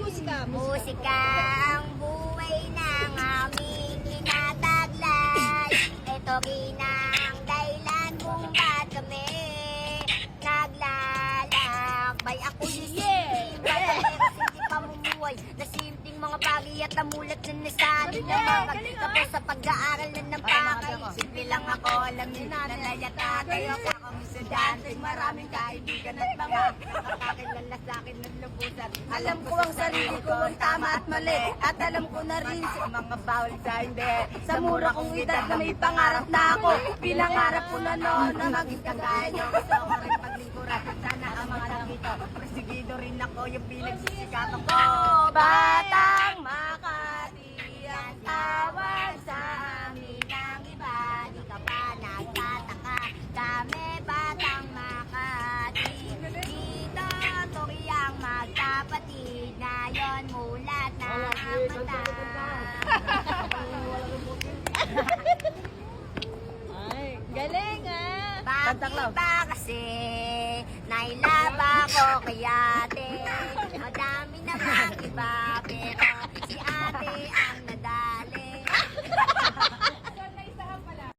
Musika. Musika. Ang buhay ng aming tinataglay Ito ginang dahilan kung ba't kami Naglalakbay. Ako si pamumuhay? Na simpleng mga bagay at namulat na nasanay na mga Tapos sa pag-aaral na ng pakay Simple lang ako, alam niyo na nalayat na kayo Sa akong estudyante, maraming kaibigan at mga Nakakakilala sa Alam ko ang sarili ko ang tama at mali At alam ko na rin sa mga bawal sa hindi. Sa mura kong edad na may pangarap na ako Pinangarap ko na noon na maging kagaya niyo. Gusto ko rin paglingkuran Sana ang mga nakito Presigido rin ako yung pinagsisikapan ko. Batang magkapatid Ngayon mulat na ang mata Ay, galing ah. Bakit ba kasi nailaba ko kay ate? Madami namang iba